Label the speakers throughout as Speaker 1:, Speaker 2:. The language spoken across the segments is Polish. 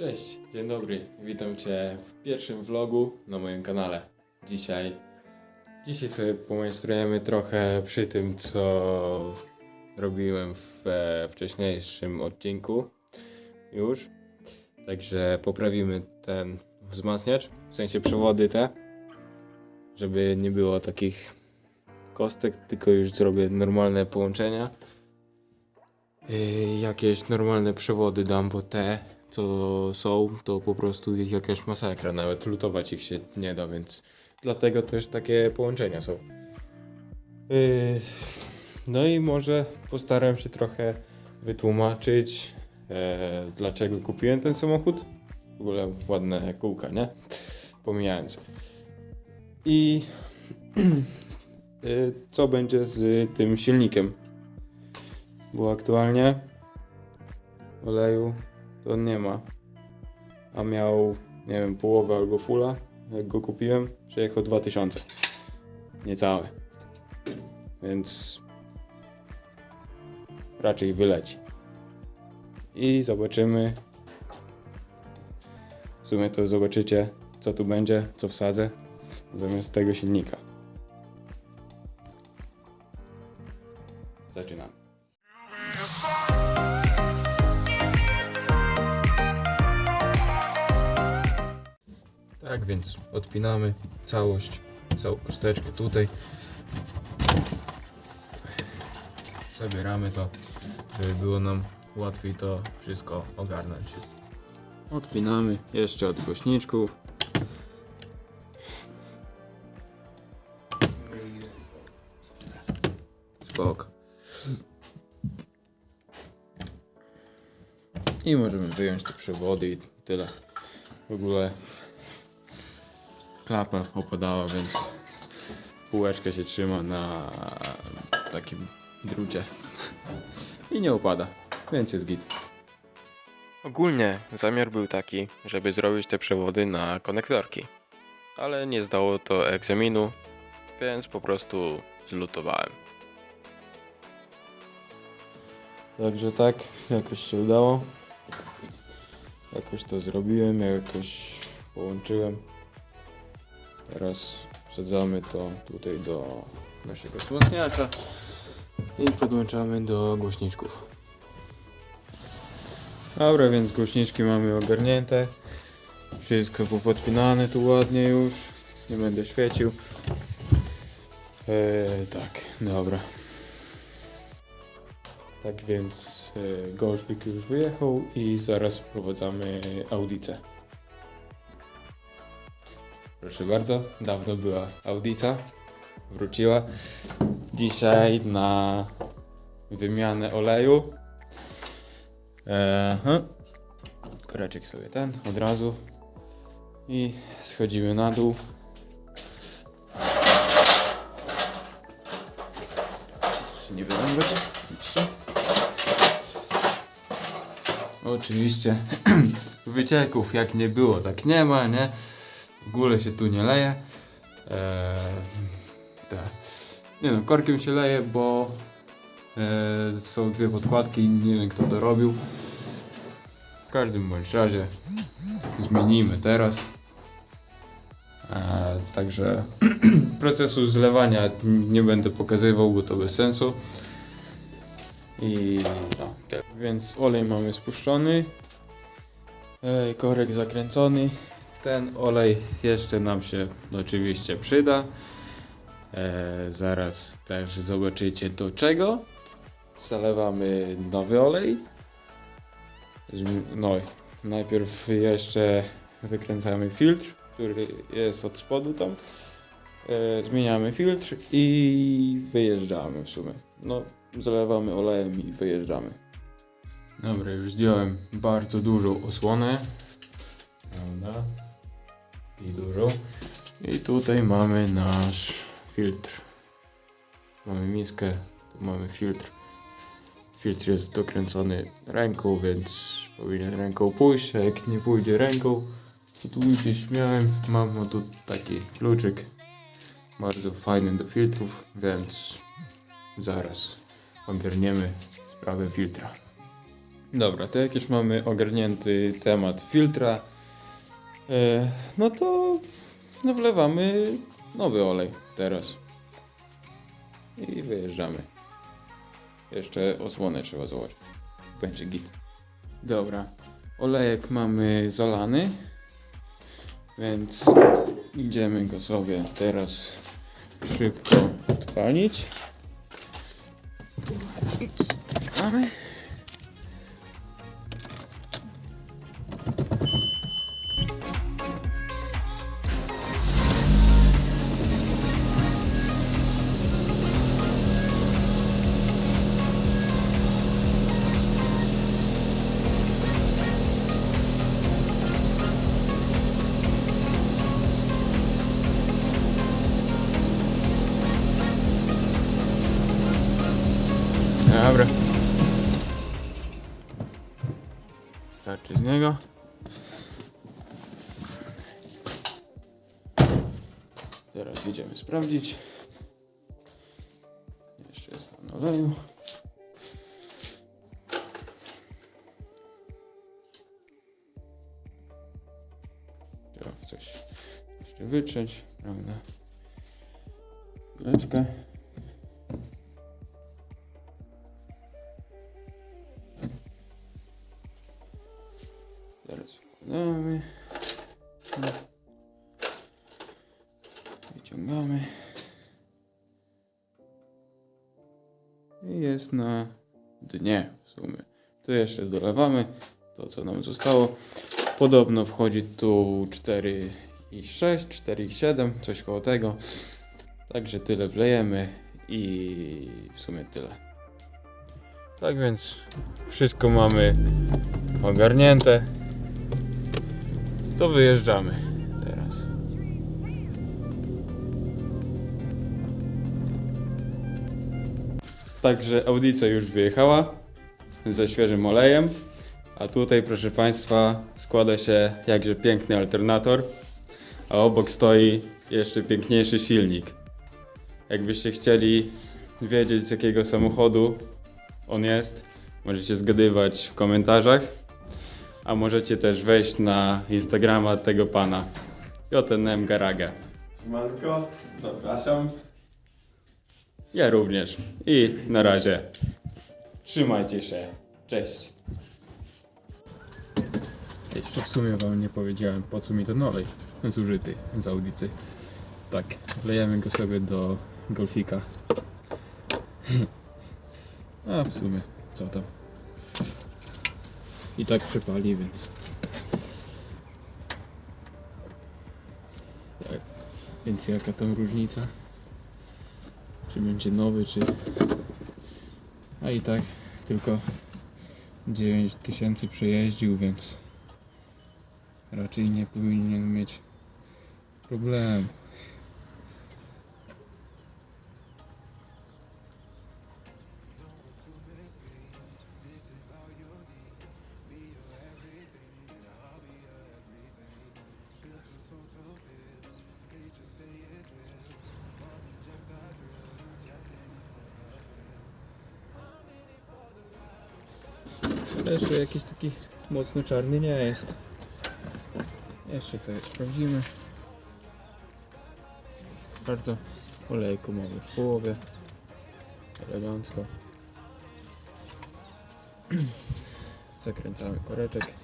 Speaker 1: Cześć, dzień dobry. Witam Cię w pierwszym vlogu na moim kanale. Dzisiaj, dzisiaj sobie pomajstrujemy trochę przy tym, co robiłem w e, wcześniejszym odcinku już. Także poprawimy ten wzmacniacz, w sensie przewody te, żeby nie było takich kostek, tylko już zrobię normalne połączenia. Yy, jakieś normalne przewody dam, bo te co są, to po prostu jakaś masakra, nawet lutować ich się nie da, więc dlatego też takie połączenia są. Yy, no i może postaram się trochę wytłumaczyć, e, dlaczego kupiłem ten samochód. W ogóle ładne kółka, nie? Pomijając. I yy, co będzie z tym silnikiem? Bo aktualnie oleju to nie ma. A miał, nie wiem, połowę albo fulla. Jak go kupiłem, przejechał 2000. Niecałe. Więc raczej wyleci. I zobaczymy. W sumie to zobaczycie, co tu będzie, co wsadzę zamiast tego silnika. Zaczynamy. Tak więc odpinamy całość, całą kosteczkę tutaj. Zabieramy to, żeby było nam łatwiej to wszystko ogarnąć. Odpinamy jeszcze od głośniczków. Spoko. I możemy wyjąć te przewody i tyle. W ogóle klapa opadała, więc półeczka się trzyma na takim drucie i nie opada, więc jest git.
Speaker 2: Ogólnie zamiar był taki, żeby zrobić te przewody na konektorki. Ale nie zdało to egzaminu, więc po prostu zlutowałem.
Speaker 1: Także tak, jakoś się udało. Jakoś to zrobiłem, jakoś połączyłem. Teraz wsadzamy to tutaj do naszego wzmacniacza i podłączamy do głośniczków. Dobra, więc głośniczki mamy ogarnięte. Wszystko popodpinane tu ładnie już. Nie będę świecił. Eee, tak, dobra. Tak więc e, Golfik już wyjechał i zaraz wprowadzamy audicę. Proszę bardzo, dawno była audica, wróciła. Dzisiaj na wymianę oleju. Eee, koreczek sobie ten od razu i schodzimy na dół. Nie. Jeszcze. Oczywiście wycieków jak nie było, tak nie ma, nie? Ogóle się tu nie leje. Eee, tak. Nie no, korkiem się leje, bo e, są dwie podkładki nie wiem kto to robił. W każdym bądź razie zmienimy teraz. E, także procesu zlewania nie będę pokazywał, bo to bez sensu. I no, tak. Więc olej mamy spuszczony. E, korek zakręcony. Ten olej jeszcze nam się oczywiście przyda. E, zaraz też zobaczycie do czego. Zalewamy nowy olej. No, najpierw jeszcze wykręcamy filtr, który jest od spodu tam. E, zmieniamy filtr i wyjeżdżamy w sumie. No, zalewamy olejem i wyjeżdżamy. Dobra, już zdjąłem bardzo dużą osłonę. Prawda? I dużą. I tutaj mamy nasz filtr. Mamy miskę, tu mamy filtr. Filtr jest dokręcony ręką, więc powinien ręką pójść, a jak nie pójdzie ręką, to tu gdzieś miałem, mam tu taki kluczyk. Bardzo fajny do filtrów, więc zaraz ogarniemy sprawę filtra. Dobra, to jak już mamy ogarnięty temat filtra, no to wlewamy nowy olej teraz. I wyjeżdżamy. Jeszcze osłonę trzeba założyć. Będzie git. Dobra, olejek mamy zalany, więc idziemy go sobie teraz szybko odpalić. Mamy. Starczy z niego. Teraz idziemy sprawdzić. Jeszcze jest tam oleju. Trzeba coś jeszcze wytrzeć, prawda? Chwileczkę. Wkładamy. Wyciągamy. I jest na dnie w sumie. Tu jeszcze dolewamy to, co nam zostało. Podobno wchodzi tu 4 i 6, 4 i 7, coś koło tego. Także tyle wlejemy i w sumie tyle. Tak więc wszystko mamy ogarnięte. To wyjeżdżamy teraz. Także audycja już wyjechała ze świeżym olejem. A tutaj, proszę Państwa, składa się jakże piękny alternator, a obok stoi jeszcze piękniejszy silnik. Jakbyście chcieli wiedzieć z jakiego samochodu on jest, możecie zgadywać w komentarzach, a możecie też wejść na Instagrama tego pana, JNM Garaga.
Speaker 3: Siemanko, zapraszam.
Speaker 1: Ja również. I na razie. Trzymajcie się. Cześć. Jeszcze w sumie wam nie powiedziałem, po co mi ten olej zużyty z audycji. Tak, wlejemy go sobie do golfika. A w sumie, co tam. I tak przypali, więc... Tak, więc jaka tam różnica? Czy będzie nowy, czy... A i tak tylko 9000 przejeździł, więc raczej nie powinien mieć problemu. Jeszcze jakiś taki mocno czarny nie jest. Jeszcze sobie sprawdzimy. Bardzo olejku mamy w połowie. Elegancko. Zakręcamy koreczek.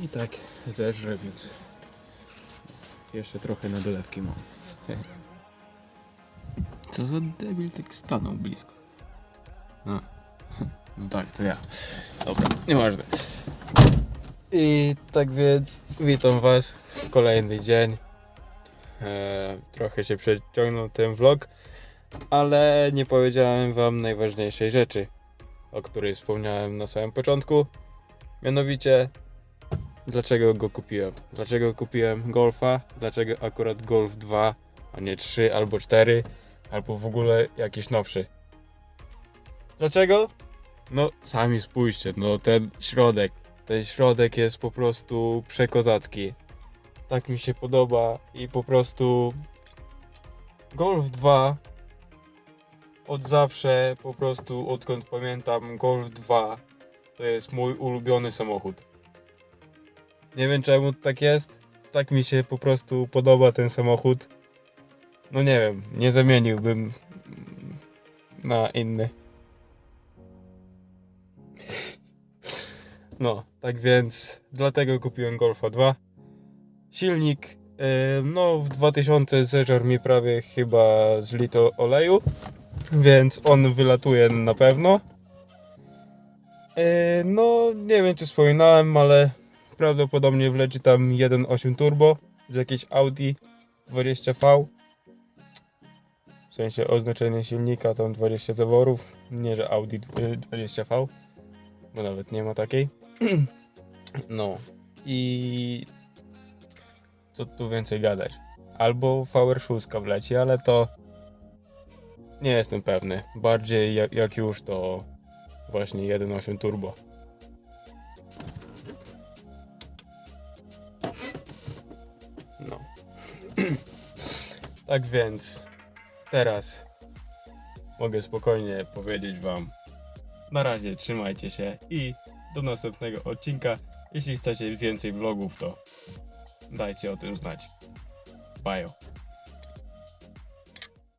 Speaker 1: I tak zeżre, więc jeszcze trochę na dolewki mam. Co za debil tak stanął blisko. A. No tak, to ja. Dobra, nieważne. I tak więc witam was. Kolejny dzień. E, trochę się przeciągnął ten vlog, ale nie powiedziałem wam najważniejszej rzeczy, o której wspomniałem na samym początku. Mianowicie, dlaczego go kupiłem? Dlaczego kupiłem Golfa? Dlaczego akurat Golf 2, a nie 3 albo 4, albo w ogóle jakiś nowszy? Dlaczego? No, sami spójrzcie, no ten środek. Ten środek jest po prostu przekozacki. Tak mi się podoba i po prostu Golf 2 od zawsze, po prostu odkąd pamiętam, Golf 2 to jest mój ulubiony samochód. Nie wiem czemu tak jest. Tak mi się po prostu podoba ten samochód. No nie wiem, nie zamieniłbym na inny. No, tak więc dlatego kupiłem Golfa 2. Silnik, e, no w 2000 zeżar mi prawie chyba z lito oleju, więc on wylatuje na pewno. E, no, nie wiem czy wspominałem, ale prawdopodobnie wleci tam 1.8 turbo z jakiejś Audi 20V. W sensie oznaczenie silnika tam 20 zaworów, nie że Audi dw- 20V, bo nawet nie ma takiej. No i co tu więcej gadać? Albo VR6 wleci, ale to nie jestem pewny. Bardziej jak, jak już to właśnie 1.8 turbo. No. tak więc teraz mogę spokojnie powiedzieć wam na razie trzymajcie się i do następnego odcinka. Jeśli chcecie więcej vlogów, to dajcie o tym znać. Bye.